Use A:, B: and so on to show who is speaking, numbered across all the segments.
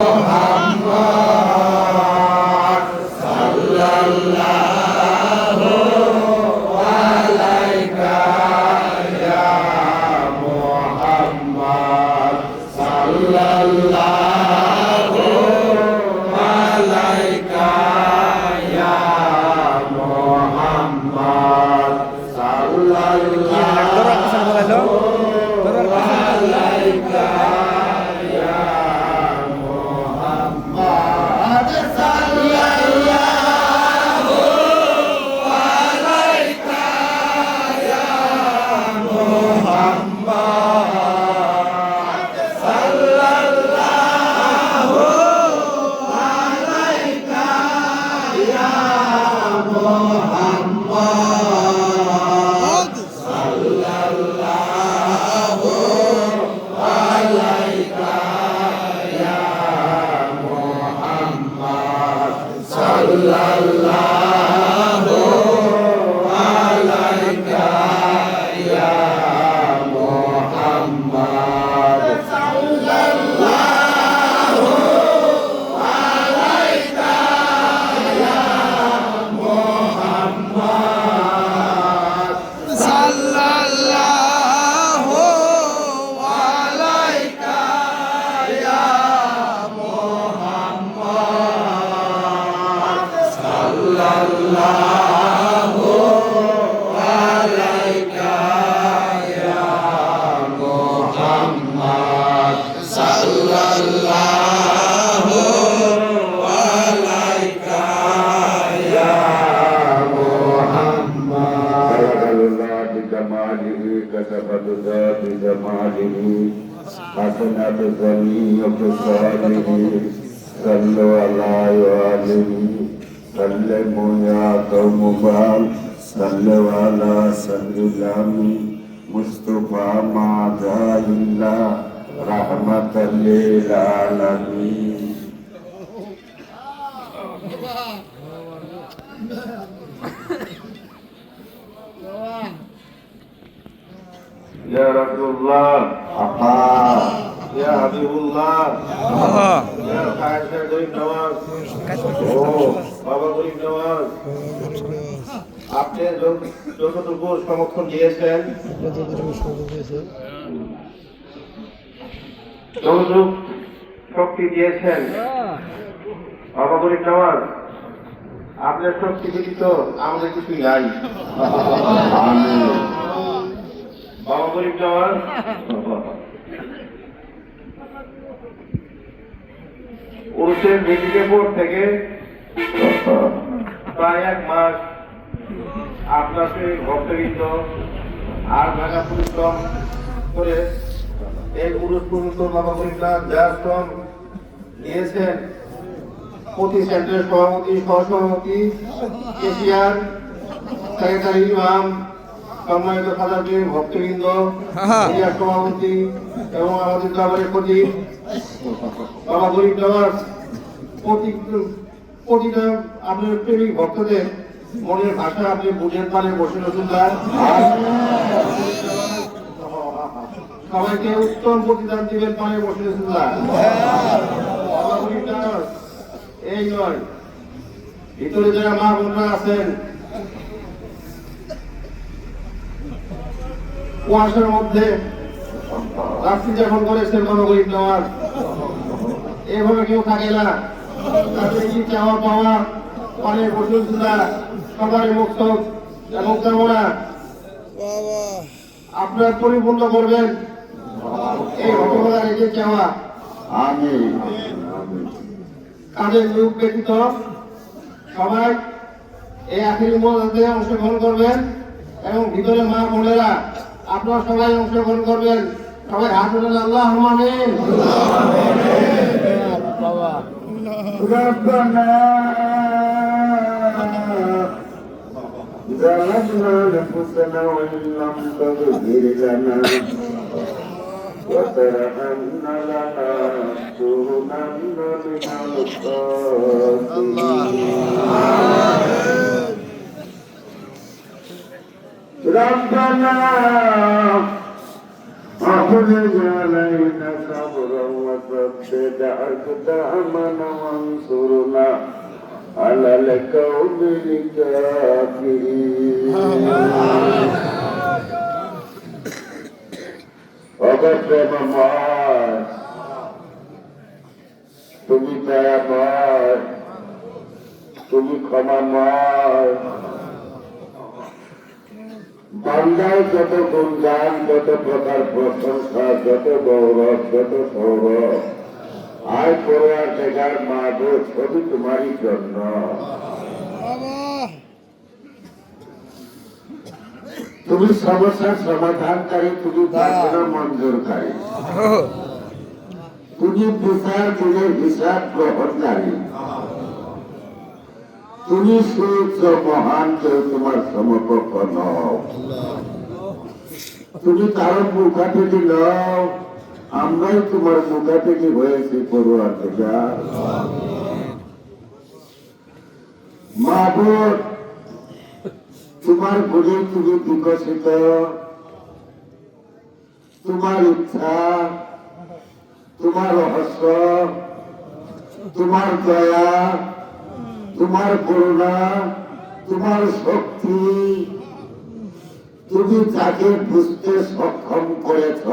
A: দরবার
B: Allah بجماله كتب الذات بجماله حسنة ظني خصاله صلوا على آله سلموا يا قوم بال صلوا على سلام مصطفى ما جاء إلا رحمة للعالمين يا رسول الله أحا يا حبيب الله يا قائد গরিব নওয়াজ ও বাবা গরিব নওয়াজ আপনি যত- যতটুকু সমর্থন দিয়েছেন যতটুকু শক্তি দিয়েছেন। বাবা গরিব নওয়াজ আপনার শক্তি ব্যতীত আমাদের কিছুই নাই। বাবা গরিব নওয়াজ উরুষের মেডিকেল থেকে প্রায় এক মাস আপনাকে ভক্তবৃন্দ আর মেগা পরিশ্রম করে এই পুরুষ পর্যন্ত বাবা গরিবনাথ যা শ্রম নিয়েছেন প্রতি সেন্টারের সভাপতি সহসভাপতি এশিয়ার সেক্রেটারি ইমাম সম্মানিত খাদাকে ভক্তবৃন্দ এরিয়া সভাপতি এবং আমাদের ক্লাবের প্রতি বাবা গরিব প্রতি প্রতিটা আপনার প্রেমিক ভক্তদের মনের ভাষা আপনি বুঝের পারে বসে রসুল্লাহ সবাইকে উত্তম প্রতিদান দিবেন পারে বসে এই নয়। ভিতরে যারা মা বোনরা আছেন, কুয়াশার মধ্যে রাত্রি যখন করেছেন বাবা গরিব নেওয়ার এভাবে কেউ থাকে না। তাদের কি চাওয়া পাওয়া পানের প্রশংসা সবারই মুক্ত এবং কামনা। আপনার পরিপূর্ণ করবেন। এই ঘটনার এই যে চাওয়া
C: আমি
B: কাজের লোক ব্যতীত সবাই এই আখির মধ্যে অংশগ্রহণ করবেন এবং ভিতরে মা বোনেরা আপনারা সবাই অংশগ্রহণ করবেন সবাই হাত উঠান আল্লাহ আমিন
C: ربنا ظلمنا أنفسنا وإن لم تغفر لنا وترحمنا لنكونن من الخاسرين ربنا
A: أفرج علينا صبرا وثبت أقدامنا وانصرنا على القوم الكافرين অগপ্রেম ময় তুমি দয়াময় তুমি ক্ষমাময় বান্দায় যত গুণগান যত প্রকার প্রশংসা যত গৌরব যত সৌরভ আয় পড়ার দেখার মা গো তোমারই জন্য তুমি সমস্যার সমাধানকারী তুমি প্রার্থনা মঞ্জুরকারী। তুমি বিচার দিলে হিসাব গ্রহণকারী। তুমি সূর্য মহান কেউ তোমার সমকক্ষ নও। তুমি কারও মুখাপেটি নও। আমরাই তোমার মুখাপেটি হয়েছি পড়ুয়ার থেকে। মাহবুব তোমার গুণে তুমি বিকশিত। তোমার ইচ্ছা তোমার রহস্য তোমার দয়া তোমার করুণা তোমার শক্তি তুমি যাকে বুঝতে সক্ষম করেছ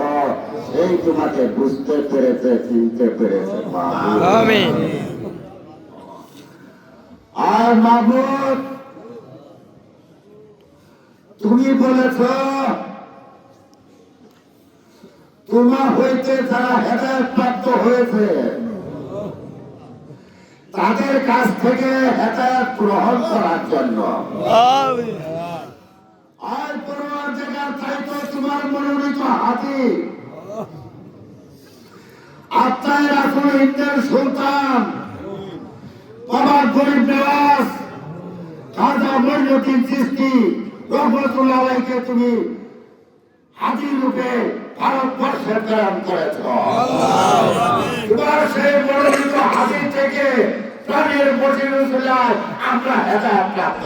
A: সেই তোমাকে বুঝতে পেরেছে চিনতে পেরেছে আর মাহবুব তুমি বলেছ তোমার হইতে যারা হেদায়ত প্রাপ্ত হয়েছে, তাদের কাছ থেকে হেদায়ত গ্রহণ করার জন্য। আর পরোয়ার জায়গার চাইতো তোমার মনোনীত হাতি। আত্মায় রাখুন ইন্দ্রের সুলতান, বাবার গরিব নেওয়াজ খাজা মৈনুদ্দিন চিস্তি রহমতুল্লাহ আলাইকে তুমি হাজির রূপে ভারতবর্ষে প্রেরণ করেছ। সেই মনোনীত হাজির থেকে প্রাণের আমরা প্রাপ্ত।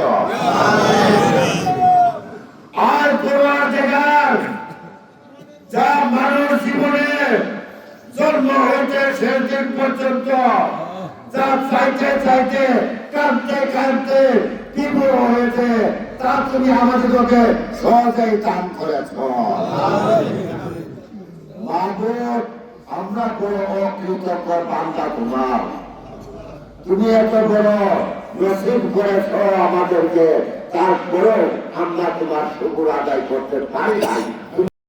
A: আর জায়গার যা মানব জীবনে জন্ম হইতে শেষ দিন পর্যন্ত যা চাইতে চাইতে কাঁদতে কাঁদতে বিমূঢ় হয়েছে। তা তুমি আমাদেরকে সহজেই দান করেছ। আমরা কোন অকৃতজ্ঞ বান্দা তোমার। তুমি এত বড় নসিব করেছ আমাদেরকে, তারপরেও আমরা তোমার শুকুর আদায় করতে পারি নাই।